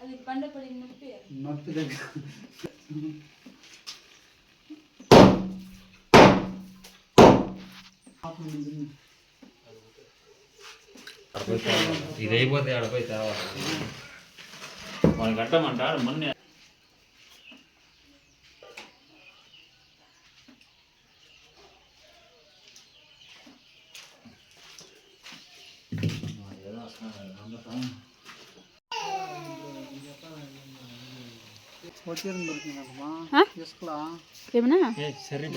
అది బండ పడి నొప్పి నొప్పి దగ్గర ఇది అయిపోతే ఆడపోయి తేవాలి మనకి కట్టమంటాడు మొన్న ఏమన్నా సరే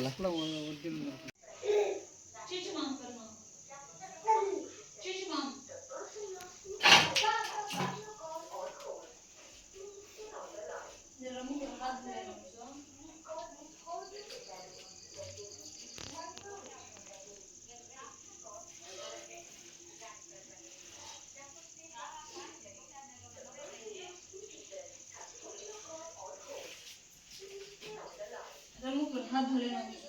করে হাত ধরে নাও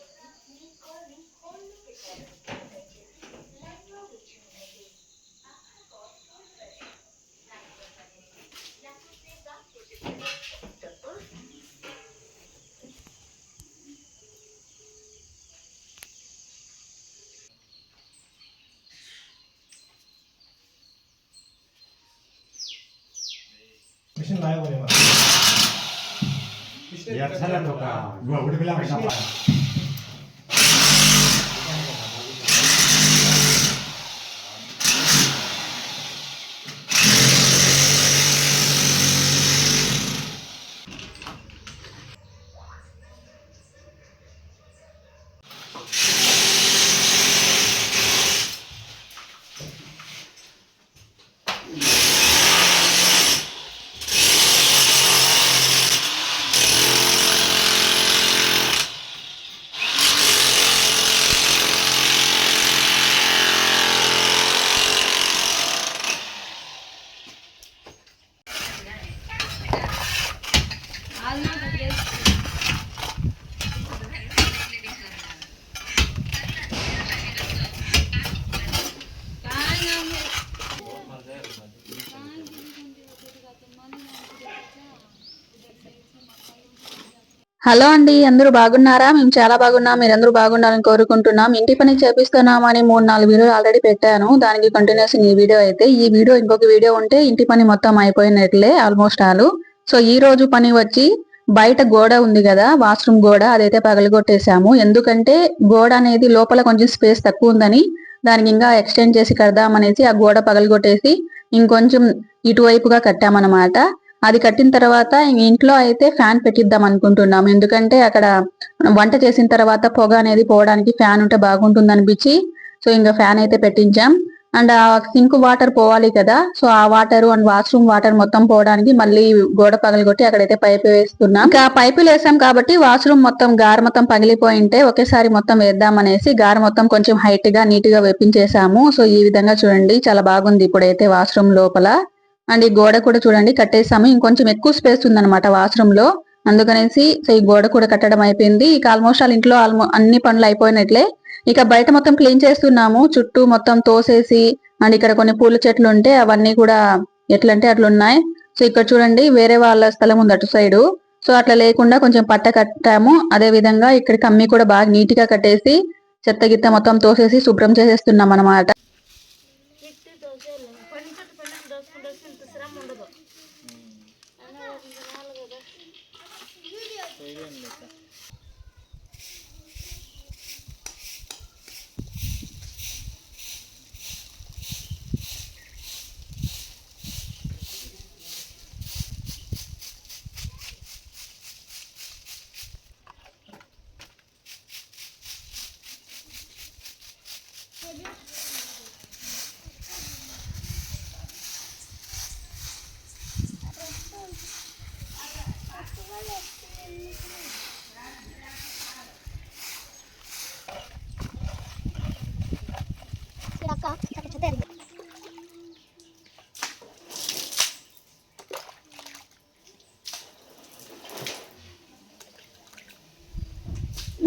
Şimdi daha yapalım. వ్యర్థలకు ఒక ఉడిపిలా హలో అండి అందరూ బాగున్నారా? మేము చాలా బాగున్నాం మీరందరూ బాగుండాలని కోరుకుంటున్నాం. ఇంటి పని చేపిస్తున్నామని మూడు నాలుగు వీడియోలు ఆల్రెడీ పెట్టాను. దానికి కంటిన్యూస్ ఈ వీడియో అయితే ఈ వీడియో ఇంకొక వీడియో ఉంటే ఇంటి పని మొత్తం అయిపోయినట్లే ఆల్మోస్ట్ ఆల్ సో ఈ రోజు పని వచ్చి బయట గోడ ఉంది కదా వాష్రూమ్ గోడ అదైతే పగలగొట్టేశాము. ఎందుకంటే గోడ అనేది లోపల కొంచెం స్పేస్ తక్కువ ఉందని దానికి ఇంకా ఎక్స్టెండ్ చేసి కడదామనేసి ఆ గోడ పగలగొట్టేసి ఇంకొంచెం ఇటువైపుగా కట్టామన్నమాట. అది కట్టిన తర్వాత ఇంట్లో అయితే ఫ్యాన్ పెట్టిద్దాం అనుకుంటున్నాం. ఎందుకంటే అక్కడ వంట చేసిన తర్వాత పొగ అనేది పోవడానికి ఫ్యాన్ ఉంటే బాగుంటుంది అనిపించి సో ఇంకా ఫ్యాన్ అయితే పెట్టించాం. అండ్ ఆ సింక్ వాటర్ పోవాలి కదా సో ఆ వాటర్ అండ్ వాష్రూమ్ వాటర్ మొత్తం పోవడానికి మళ్ళీ గోడ పగలగొట్టి అక్కడైతే పైపు వేస్తున్నాం. ఇంకా పైపులు వేసాం కాబట్టి వాష్రూమ్ మొత్తం గార మొత్తం పగిలిపోయి ఉంటే ఒకేసారి మొత్తం వేద్దాం అనేసి గార మొత్తం కొంచెం హైట్గా నీట్గా వేపించేసాము. సో ఈ విధంగా చూడండి చాలా బాగుంది ఇప్పుడైతే వాష్రూమ్ లోపల. అండ్ ఈ గోడ కూడా చూడండి కట్టేసాము ఇంకొంచెం ఎక్కువ స్పేస్ ఉందన్నమాట వాష్రూమ్లో అందుకనేసి సో ఈ గోడ కూడా కట్టడం అయిపోయింది. ఇక ఆల్మోస్ట్ వాళ్ళ ఇంట్లో ఆల్మో అన్ని పనులు అయిపోయినట్లే. ఇక బయట మొత్తం క్లీన్ చేస్తున్నాము. చుట్టూ మొత్తం తోసేసి అండ్ ఇక్కడ కొన్ని పూల చెట్లు ఉంటే అవన్నీ కూడా ఎట్లంటే అట్లా ఉన్నాయి సో ఇక్కడ చూడండి వేరే వాళ్ళ స్థలం ఉంది అటు సైడు. సో అట్లా లేకుండా కొంచెం పట్ట కట్టాము. అదే విధంగా ఇక్కడ కమ్మి కూడా బాగా నీట్గా కట్టేసి చెత్త గిత్త మొత్తం తోసేసి శుభ్రం చేసేస్తున్నాం అన్నమాట చెట్టు దోసేయాలి పని చెట్టు పని దోసుకుంటే ఇంత శ్రమ ఉండదు అన్న వాళ్ళు కదా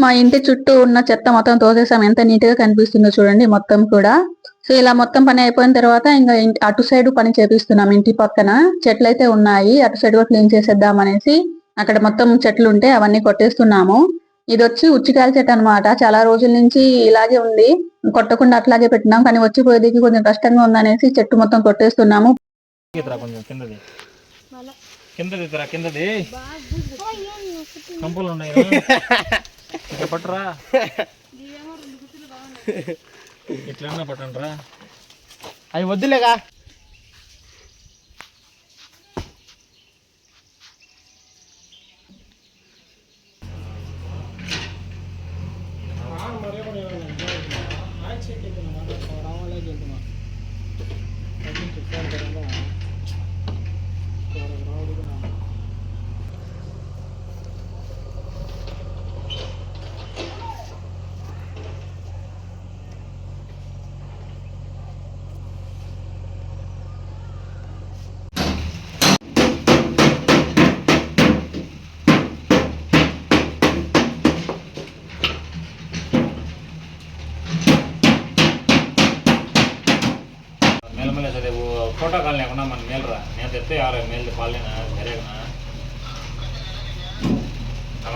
మా ఇంటి చుట్టూ ఉన్న చెత్త మొత్తం తోసేసాం. ఎంత నీట్గా కనిపిస్తుందో చూడండి మొత్తం కూడా. సో ఇలా మొత్తం పని అయిపోయిన తర్వాత ఇంకా అటు సైడ్ పని చేపిస్తున్నాం ఇంటి పక్కన. చెట్లు అయితే ఉన్నాయి. అటు సైడ్ కూడా క్లీన్ చేసేద్దాం అనేసి అక్కడ మొత్తం చెట్లు ఉంటే అవన్నీ కొట్టేస్తున్నాము. ఇది వచ్చి ఉచ్చికాయల చెట్టు అన్నమాట. చాలా రోజుల నుంచి ఇలాగే ఉంది. కొట్టకుండా అట్లాగే పెట్టినాం. కానీ వచ్చిపోయేదికి కొంచెం కష్టంగా ఉందనేసి చెట్టు మొత్తం కొట్టేస్తున్నాము. కిందది. కిందది. కంపులు ఉన్నాయి. పట్టురా. ఇట్లన్నా పట్టండి రా అవి వద్దులేగా.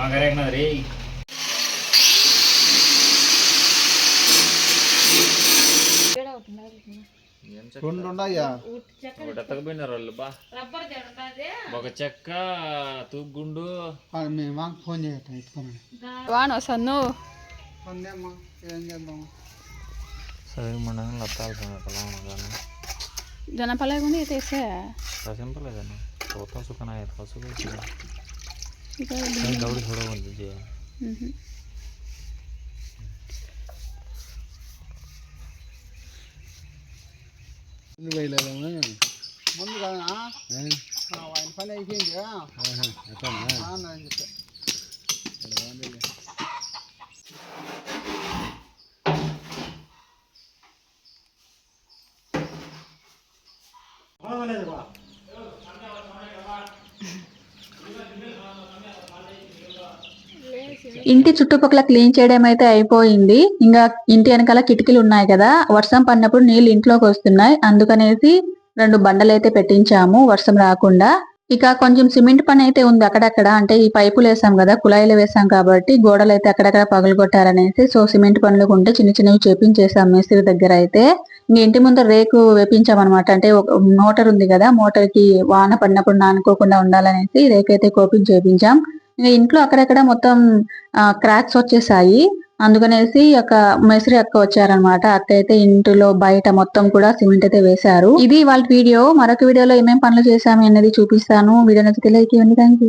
ఆగరేగినది వాళ్ళు ఒక చెక్క తూగుండు మేము ఫోన్ చేయటం సన్ను. చేద్దాం? సరే మనం లత్తాలు పొలం జనపలే కొని తీసే రసింపలేదన్నా చూస్తా సుఖనా ఎత్తుకో દવડી થોડો બંધ છે ముందు కదా ఆయన పని అయిపోయింది చెప్పలేదు బా ఇంటి చుట్టుపక్కల క్లీన్ చేయడం అయితే అయిపోయింది. ఇంకా ఇంటి వెనకాల కిటికీలు ఉన్నాయి కదా వర్షం పడినప్పుడు నీళ్ళు ఇంట్లోకి వస్తున్నాయి. అందుకనేసి రెండు బండలు అయితే పెట్టించాము వర్షం రాకుండా. ఇక కొంచెం సిమెంట్ పని అయితే ఉంది అక్కడక్కడ. అంటే ఈ పైపులు వేసాం కదా కుళాయిలు వేసాం కాబట్టి గోడలు అయితే అక్కడక్కడ పగులు కొట్టారనేసి సో సిమెంట్ పనులు ఉంటే చిన్న చిన్నవి చేపించేసాం మేస్త్రి దగ్గర అయితే. ఇంక ఇంటి ముందర రేకు వేపించామన్నమాట. అంటే ఒక మోటార్ ఉంది కదా మోటార్కి వాన పడినప్పుడు నానుకోకుండా ఉండాలనేసి రేకు అయితే కోపింగ్ చేపించాం. ఇంకా ఇంట్లో అక్కడక్కడ మొత్తం క్రాక్స్ వచ్చేసాయి. అందుకనేసి ఒక మెసరి అక్క వచ్చారనమాట అక్క అయితే ఇంటిలో బయట మొత్తం కూడా సిమెంట్ అయితే వేశారు. ఇది వాళ్ళ వీడియో. మరొక వీడియోలో ఏమేమి పనులు చేశాము అనేది చూపిస్తాను. వీడియో నచ్చితే లైక్ ఇవ్వండి థ్యాంక్ యూ